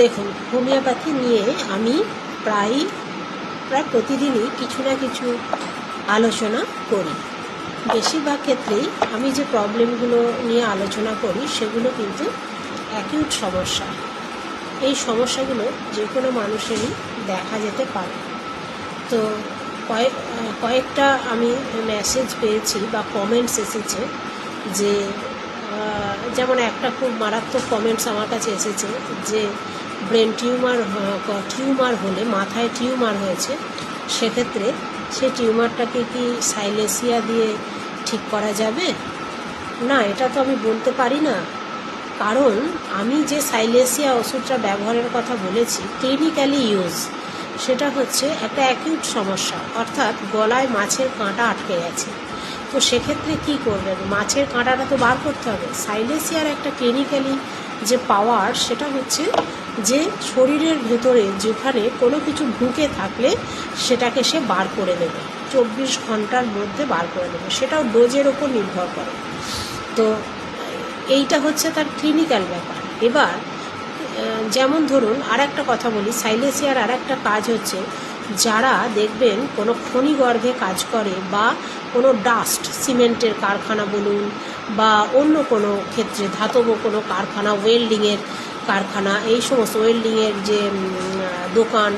দেখুন, হোমিওপ্যাথি নিয়ে আমি প্রায় প্রায় প্রতিদিনই কিছু না কিছু আলোচনা করি। বেশিরভাগ ক্ষেত্রেই আমি যে প্রবলেমগুলো নিয়ে আলোচনা করি, সেগুলো কিন্তু অ্যাকিউট সমস্যা। এই সমস্যাগুলো যে কোনো মানুষেরই দেখা যেতে পারে। তো কয়েক, কয়েকটা আমি মেসেজ পেয়েছি বা কমেন্টস এসেছে যে যেমন একটা খুব মারাত্মক কমেন্টস আমার কাছে এসেছে যে ব্রেন টিউমার টিউমার হলে, মাথায় টিউমার হয়েছে, সেক্ষেত্রে সে টিউমারটাকে কি সাইলেসিয়া দিয়ে ঠিক করা যাবে? না, এটা তো আমি বলতে পারি না। কারণ আমি যে সাইলেসিয়া ওষুধটা ব্যবহারের কথা বলেছি, ক্লিনিক্যালি ইউজ সেটা হচ্ছে একটা অ্যাকিউট সমস্যা, অর্থাৎ গলায় মাছের কাঁটা আটকে গেছে। তো সেক্ষেত্রে কি করবেন? মাছের কাঁটাটা তো বার করতে হবে। সাইলেসিয়ার একটা ক্লিনিক্যালি যে পাওয়ার, সেটা হচ্ছে যে শরীরের ভেতরে যেখানে কোনো কিছু ঢুকে থাকলে সেটাকে সে বার করে দেবে চব্বিশ ঘণ্টার মধ্যে বার করে দেবে সেটাও ডোজের ওপর নির্ভর করে। তো এইটা হচ্ছে তার ক্লিনিক্যাল ব্যাপার। এবার যেমন ধরুন আর একটা কথা বলি সাইলেসিয়ার আর একটা কাজ হচ্ছে, যারা দেখবেন কোনো খনি গর্ভে কাজ করে বা কোনো ডাস্ট সিমেন্টের কারখানা বলুন বা অন্য কোনো ক্ষেত্রে ধাতব কোনো কারখানা ওয়েল্ডিংয়ের কারখানা, এই সমস্ত ওয়েল্ডিংয়ের যে দোকান,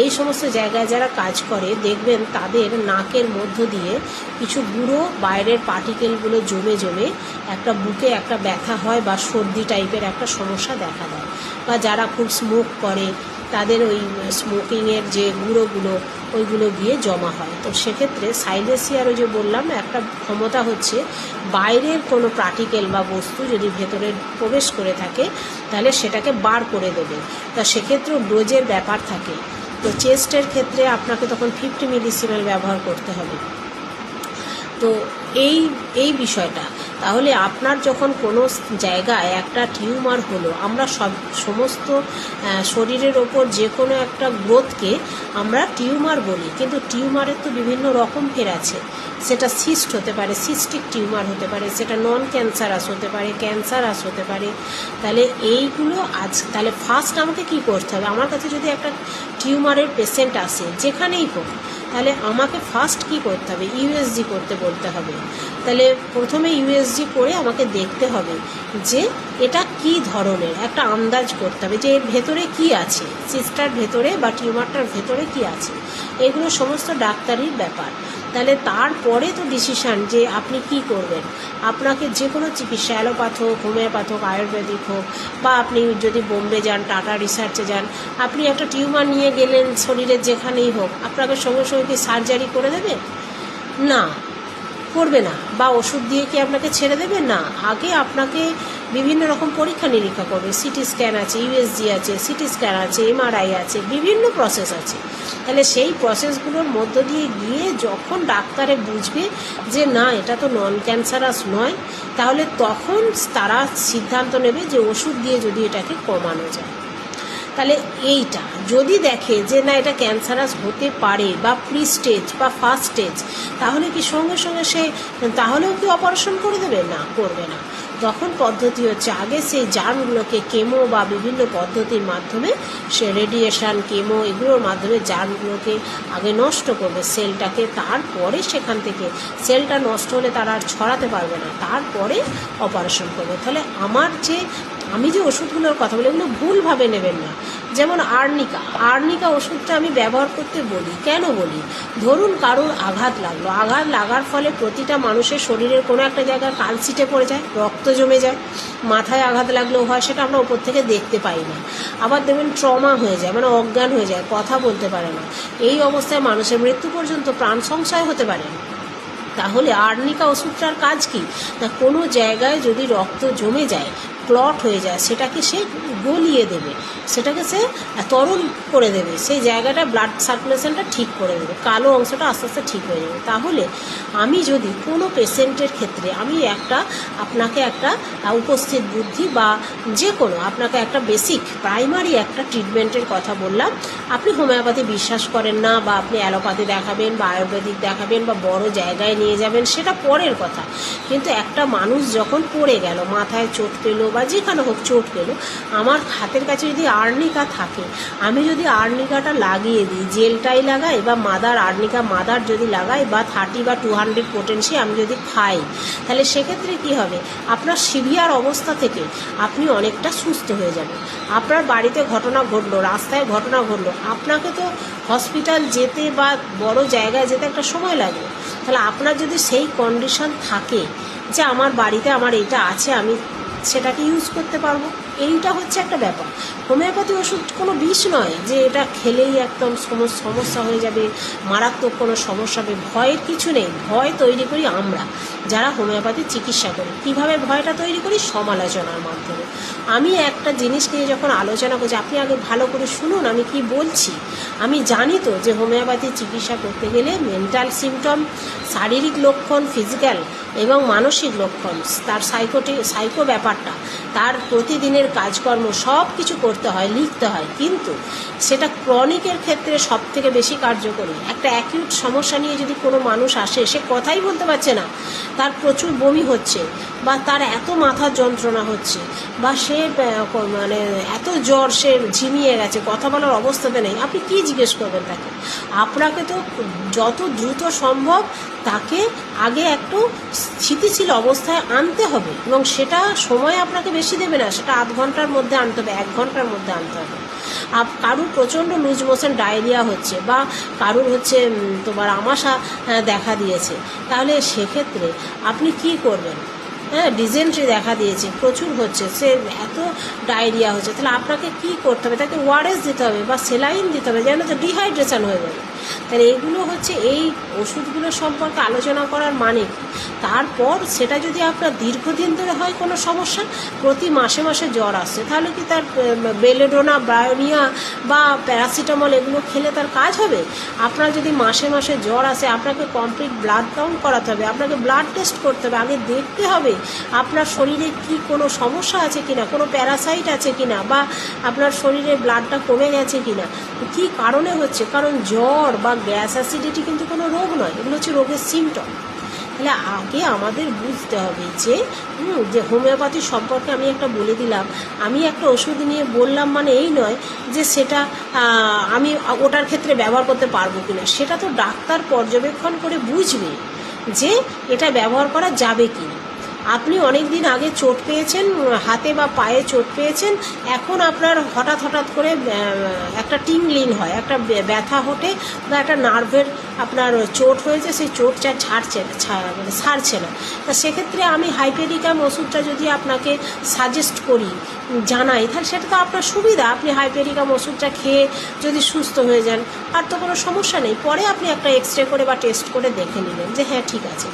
এই সমস্ত জায়গায় যারা কাজ করে, দেখবেন তাদের নাকের মধ্য দিয়ে কিছু বুড়ো বাইরের পার্টিকেলগুলো জমে জমে একটা বুকে একটা ব্যথা হয় বা সর্দি টাইপের একটা সমস্যা দেখা দেয়। বা যারা খুব স্মোক করে তাদের ওই স্মোকিংয়ের যে গুঁড়োগুলো, ওইগুলো গিয়ে জমা হয়। তো সেক্ষেত্রে সাইলেসিয়ারও যে বললাম, একটা ক্ষমতা হচ্ছে বাইরের কোনো পার্টিকেল বা বস্তু যদি ভেতরে প্রবেশ করে থাকে, তাহলে সেটাকে বার করে দেবে। তা সেক্ষেত্রেও ডোজের ব্যাপার থাকে। তো চেস্টের ক্ষেত্রে আপনাকে তখন ফিফটি মিলিসিমেল ব্যবহার করতে হবে। তো এই এই বিষয়টা। তাহলে আপনার যখন কোনো জায়গায় একটা টিউমার হলো, আমরা সব, সমস্ত শরীরের ওপর যে কোনো একটা গ্রোথকে আমরা টিউমার বলি। কিন্তু টিউমারের তো বিভিন্ন রকম ফের আছে। সেটা সিস্ট হতে পারে, সিস্টিক টিউমার হতে পারে, সেটা নন ক্যান্সারাস হতে পারে ক্যান্সারাস হতে পারে। তাহলে এইগুলো আজ, তাহলে ফার্স্ট আমাকে কি করতে হবে? আমার কাছে যদি একটা টিউমারের পেশেন্ট আসে, যেখানেই হোক, তাহলে আমাকে ফার্স্ট কি করতে হবে? ইউএসজি করতে বলতে হবে। তাহলে প্রথমে ইউএসজি করে আমাকে দেখতে হবে যে এটা কি ধরনের, একটা আন্দাজ করতে হবে যে এর ভেতরে কি আছে, সিস্টার ভেতরে বা টিউমারটার ভেতরে কি আছে, এগুলো সমস্ত ডাক্তারির ব্যাপার। তাহলে তারপরে তো ডিসিশান যে আপনি কি করবেন। আপনাকে যে কোনো চিকিৎসা, অ্যালোপ্যাথ হোক, হোমিওপ্যাথ হোক, আয়ুর্বেদিক হোক, বা আপনি যদি বোম্বে যান, টাটা রিসার্চে যান, আপনি একটা টিউমার নিয়ে গেলেন শরীরের যেখানেই হোক, আপনাকে সঙ্গে সঙ্গে কি সার্জারি করে দেবে? না। করবে না বা ওষুধ দিয়ে কি আপনাকে ছেড়ে দেবে? না। আগে আপনাকে বিভিন্ন রকম পরীক্ষা নিরীক্ষা করবে। সিটি স্ক্যান আছে ইউএসজি আছে, সিটি স্ক্যান আছে এমআরআই আছে, বিভিন্ন প্রসেস আছে। তাহলে সেই প্রসেসগুলোর মধ্য দিয়ে গিয়ে যখন ডাক্তারে বুঝবে যে না, এটা তো নন ক্যান্সারাস নয়, তাহলে তখন তারা সিদ্ধান্ত নেবে যে ওষুধ দিয়ে যদি এটাকে কমানো যায়। তাহলে এইটা। যদি দেখে যে না, এটা ক্যান্সারাস হতে পারে বা প্রি স্টেজ বা ফার্স্ট স্টেজ তাহলে কি সঙ্গে সঙ্গে সে, তাহলেও কি অপারেশন করে দেবে? না, করবে না। তখন পদ্ধতি হচ্ছে, আগে সেই জার্মগুলোকে কেমো বা বিভিন্ন পদ্ধতির মাধ্যমে সে রেডিয়েশান কেমো এগুলোর মাধ্যমে জার্মগুলোকে আগে নষ্ট করবে সেলটাকে তারপরে সেখান থেকে সেলটা নষ্ট হলে তারা আর ছড়াতে পারবে না, তারপরে অপারেশন করবে। তাহলে আমার যে, আমি যে ওষুধগুলোর কথা বলি, এগুলো ভুলভাবে নেবেন না। যেমন আর্নিকা। আর্নিকা ওষুধটা আমি ব্যবহার করতে বলি। কেন বলি? ধরুন কারোর আঘাত লাগল। আঘাত লাগার ফলে প্রতিটা মানুষের শরীরের কোনো একটা জায়গায় কালসিটে পড়ে যায়, রক্ত জমে যায়, মাথায় আঘাত লাগলেও হয়, সেটা আমরা ওপর থেকে দেখতে পাই না। আবার দেখবেন ট্রমা হয়ে যায় মানে অজ্ঞান হয়ে যায়, কথা বলতে পারে না। এই অবস্থায় মানুষের মৃত্যু পর্যন্ত প্রাণ সংশয় হতে পারে। তাহলে আর্নিকা ওষুধটার কাজ কি? না, কোনো জায়গায় যদি রক্ত জমে যায়, ক্লট হয়ে যায়, সেটাকে সে গলিয়ে দেবে। সেটাকে সে তরল করে দেবে। সেই জায়গাটা ব্লাড সার্কুলেশনটা ঠিক করে দেবে। কালো অংশটা আস্তে আস্তে ঠিক হয়ে যাবে। তাহলে আমি যদি কোনো পেশেন্টের ক্ষেত্রে আমি একটা, আপনাকে একটা উপস্থিত বুদ্ধি বা যে কোনো আপনাকে একটা বেসিক প্রাইমারি একটা ট্রিটমেন্টের কথা বললাম, আপনি হোমিওপ্যাথি বিশ্বাস করেন না বা আপনি অ্যালোপ্যাথি দেখাবেন বা আয়ুর্বেদিক দেখাবেন বা বড় জায়গায় নিয়ে যাবেন, সেটা পরের কথা। কিন্তু একটা মানুষ যখন পড়ে গেল, মাথায় চোট পেল বা যেখানে হোক চোট পেল, আমার হাতের কাছে যদি আর্নিকা থাকে। আমি যদি আর্নিকাটা লাগিয়ে দিই, জেলটাই লাগাই বা মাদার, আর্নিকা মাদার যদি লাগাই বা থার্টি বা টু হান্ড্রেড পোটেন্সি আমি যদি খাই, তাহলে সেক্ষেত্রে কি হবে? আপনার সিভিয়ার অবস্থা থেকে আপনি অনেকটা সুস্থ হয়ে যাবেন। আপনার বাড়িতে ঘটনা ঘটলো, রাস্তায় ঘটনা ঘটলো, আপনাকে তো হসপিটাল যেতে বা বড় জায়গায় যেতে একটা সময় লাগবে তাহলে আপনার যদি সেই কন্ডিশন থাকে যে আমার বাড়িতে আমার এটা আছে, আমি সেটাকে ইউজ করতে পারব। এইটা হচ্ছে একটা ব্যাপার। হোমিওপ্যাথি ওষুধ কোনো বিষ নয় যে এটা খেলেই একদম সম- সমস্যা হয়ে যাবে, মারাত্মক কোনো সমস্যা হবে, ভয়ের কিছু নেই, ভয় তৈরি করি আমরা, যারা হোমিওপ্যাথি চিকিৎসা করি। কীভাবে ভয়টা তৈরি করি? সমালোচনার মাধ্যমে। আমি একটা জিনিস নিয়ে যখন আলোচনা করছি, আপনি আগে ভালো করে শুনুন, আমি কি বলছি? আমি জানি তো যে হোমিওপ্যাথি চিকিৎসা করতে গেলে মেন্টাল সিমটম, শারীরিক লক্ষণ, ফিজিক্যাল এবং মানসিক লক্ষণ, তার সাইকোটি, সাইকো ব্যাপারটা, তার প্রতিদিনের কাজকর্ম সব কিছু করতে হয়, লিখতে হয়। কিন্তু সেটা ক্রনিকের ক্ষেত্রে সব থেকে বেশি কার্যকরী। একটা অ্যাকিউট সমস্যা নিয়ে যদি কোনো মানুষ আসে, সে কথাই বলতে পারছে না। তার প্রচুর বমি হচ্ছে। বা তার এত মাথার যন্ত্রণা হচ্ছে বা সে মানে এত জ্বর সে ঝিমিয়ে গেছে, কথা বলার অবস্থাতে নেই। আপনি কি জিজ্ঞেস করবেন তাকে? আপনাকে তো যত দ্রুত সম্ভব তাকে আগে একটু স্থিতিশীল অবস্থায় আনতে হবে এবং সেটা সময় আপনাকে বেশি দেবে না, সেটা আধ ঘণ্টার মধ্যে আনতে হবে, এক ঘণ্টার মধ্যে আনতে হবে। আপ, কারুর প্রচণ্ড লুজ মোশন ডায়রিয়া হচ্ছে বা কারুর হচ্ছে তোমার আমাশা দেখা দিয়েছে। তাহলে সেক্ষেত্রে আপনি কি করবেন? হ্যাঁ ডিজেন্ট্রি দেখা দিয়েছে, প্রচুর হচ্ছে, সে এত ডায়রিয়া হচ্ছে, তাহলে আপনাকে কি করতে হবে? তাকে ওয়ারেস দিতে হবে বা সেলাইন দিতে হবে যেন তো ডিহাইড্রেশন হয়ে যাবে তাহলে এগুলো হচ্ছে এই ওষুধগুলো সম্পর্কে আলোচনা করার মানে কি? তারপর সেটা যদি আপনার দীর্ঘদিন ধরে হয় কোনো সমস্যা, প্রতি মাসে মাসে জ্বর আসছে, তাহলে কি তার বেলেডোনা ব্রায়োনিয়া বা প্যারাসিটামল এগুলো খেলে তার কাজ হবে? আপনার যদি মাসে মাসে জ্বর আসে, আপনাকে কমপ্লিট ব্লাড কাউন্ট করাতে হবে, আপনাকে ব্লাড টেস্ট করতে হবে, আগে দেখতে হবে আপনার শরীরে কি কোনো সমস্যা আছে কিনা, কোনো প্যারাসাইট আছে কিনা বা আপনার শরীরে ব্লাডটা কমে গেছে কিনা। কি কারণে হচ্ছে? কারণ জ্বর বা গ্যাস অ্যাসিডিটি কিন্তু কোনো রোগ নয় এগুলো হচ্ছে রোগের সিমটম তাহলে আগে আমাদের বুঝতে হবে যে হুম, যে হোমিওপ্যাথি সম্পর্কে আমি একটা বলে দিলাম আমি একটা ওষুধ নিয়ে বললাম মানে এই নয় যে সেটা আমি ওটার ক্ষেত্রে ব্যবহার করতে পারব কিনা। সেটা তো ডাক্তার পর্যবেক্ষণ করে বুঝবে যে এটা ব্যবহার করা যাবে কি না আপনি অনেক দিন আগে চোট পেয়েছেন, হাতে বা পায়ে চোট পেয়েছেন। এখন আপনার হঠাৎ হঠাৎ করে একটা টিংলিন হয়, একটা ব্যথা হটে বা একটা নার্ভের আপনার চোট হয়েছে, সেই চোটটা ছাড়ছে মানে সারছে না। তা সেক্ষেত্রে আমি হাইপেরিকাম ওষুধটা যদি আপনাকে সাজেস্ট করি, জানাই, তাহলে সেটা তো আপনার সুবিধা। আপনি হাইপেরিকাম ওষুধটা খেয়ে যদি সুস্থ হয়ে যান, আর তো কোনো সমস্যা নেই। পরে আপনি একটা এক্স রে করে বা টেস্ট করে দেখে নিলেন যে হ্যাঁ ঠিক আছে।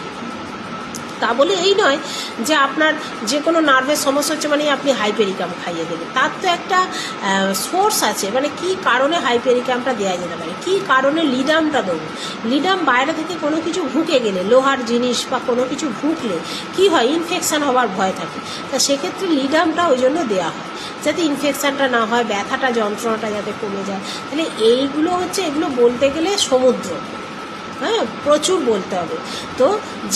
তা বলে এই নয় যে আপনার যে কোনো নার্ভের সমস্যা হচ্ছে মানে আপনি হাইপেরিকাম খাইয়ে দেবেন তার তো একটা সোর্স আছে। মানে কি কারণে হাইপেরিকামটা দেওয়া যেতে পারে? কি কারণে লিডামটা দেবো? লিডাম বাইরে থেকে কোনো কিছু ঢুকে গেলে, লোহার জিনিস বা কোনো কিছু ঢুকলে কি হয়? ইনফেকশান হওয়ার ভয় থাকে। তা সেক্ষেত্রে লিডামটা ওই জন্য দেওয়া হয়। যাতে ইনফেকশানটা না হয়, ব্যথাটা, যন্ত্রণাটা যাতে কমে যায়। তাহলে এইগুলো হচ্ছে, এগুলো বলতে গেলে সমুদ্র। হ্যাঁ প্রচুর বলতে হবে। তো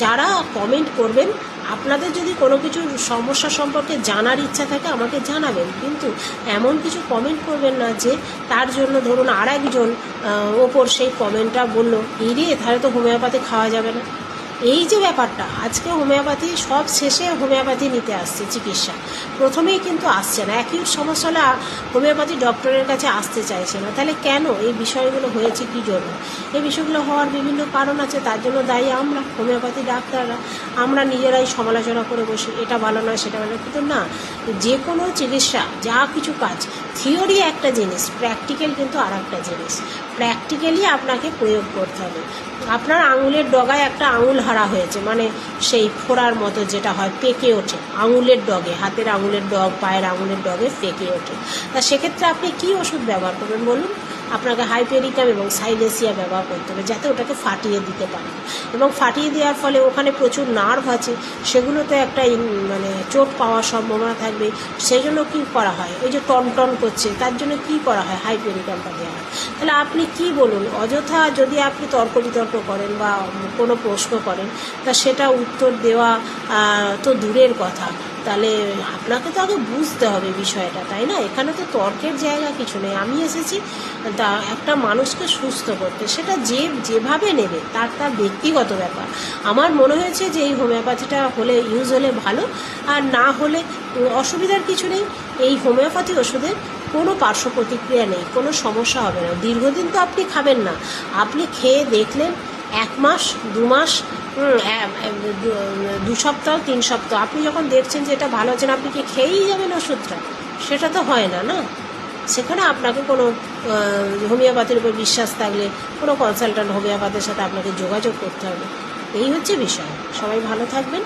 যারা কমেন্ট করবেন, আপনাদের যদি কোনো কিছু সমস্যা সম্পর্কে জানার ইচ্ছা থাকে, আমাকে জানাবেন। কিন্তু এমন কিছু কমেন্ট করবেন না যে তার জন্য ধরুন আর একজন ওপর সেই কমেন্টটা বলল এই রে তাহলে তো হোমিওপ্যাথি খাওয়া যাবে না। এই যে ব্যাপারটা, আজকে হোমিওপ্যাথি সব শেষে হোমিওপ্যাথি নিতে আসছে চিকিৎসা। প্রথমেই কিন্তু আসছে না। একই সমস্যা হলে হোমিওপ্যাথি ডক্টরের কাছে আসতে চাইছে না। তাহলে কেন এই বিষয়গুলো হয়েছে কী জন্য? এই বিষয়গুলো হওয়ার বিভিন্ন কারণ আছে, তার জন্য দায়ী আমরা, হোমিওপ্যাথি ডাক্তাররা। আমরা নিজেরাই সমালোচনা করে বসি, এটা ভালো নয়, সেটা ভালো কিন্তু না, যে কোনো চিকিৎসা, যা কিছু কাজ থিওরি একটা জিনিস প্র্যাকটিক্যাল কিন্তু আর একটা জিনিস। প্র্যাকটিক্যালি আপনাকে প্রয়োগ করতে হবে। আপনার আঙুলের ডগায় একটা আঙুল হারা হয়েছে মানে সেই ফোড়ার মতো যেটা হয়, পেকে ওঠে। আঙুলের ডগে, হাতের আঙুলের ডগ, পায়ের আঙুলের ডগে পেকে ওঠে। তা সেক্ষেত্রে আপনি কি ওষুধ ব্যবহার করবেন বলুন? আপনাকে হাইপেরিকাম এবং সাইলেসিয়া ব্যবহার করতে হবে, যাতে ওটাকে ফাটিয়ে দিতে পারেন এবং ফাটিয়ে দেওয়ার ফলে ওখানে প্রচুর নার্ভ আছে, সেগুলোতে একটা মানে চোট পাওয়ার সম্ভাবনা থাকবে। সেই জন্য কী করা হয়? ওই যে টন করছে, তার জন্য কি করা হয় হাইপেরিকামটা দেওয়া হয় তাহলে আপনি কি বলুন? অযথা যদি আপনি তর্ক বিতর্ক করেন বা কোনো প্রশ্ন করেন, তা সেটা উত্তর দেওয়া তো দূরের কথা। তাহলে আপনাকে তো আগে বুঝতে হবে বিষয়টা, তাই না? এখানে তো তর্কের জায়গা কিছু নেই। আমি এসেছি, তা একটা মানুষকে সুস্থ করতে। সেটা যে, যেভাবে নেবে, তার তার ব্যক্তিগত ব্যাপার। আমার মনে হয়েছে যে এই হোমিওপ্যাথিটা হলে ইউজ হলে ভালো, আর না হলে অসুবিধার কিছু নেই। এই হোমিওপ্যাথি ওষুধের কোনো পার্শ্ব প্রতিক্রিয়া নেই, কোনো সমস্যা হবে না। দীর্ঘদিন তো আপনি খাবেন না। আপনি খেয়ে দেখলেন এক মাস দু মাস এ- দু- সপ্তাহ তিন সপ্তাহ। আপনি যখন দেখছেন যে এটা ভালো হচ্ছে না আপনি কি খেয়েই যাবেন ওষুধটা? সেটা তো হয় না না? সেখানে আপনাকে কোনো হোমিওপ্যাথির উপর বিশ্বাস থাকলে কোনো কনসালট্যান্ট হোমিওপ্যাথের সাথে আপনাকে যোগাযোগ করতে হবে। এই হচ্ছে বিষয়। সবাই ভালো থাকবেন।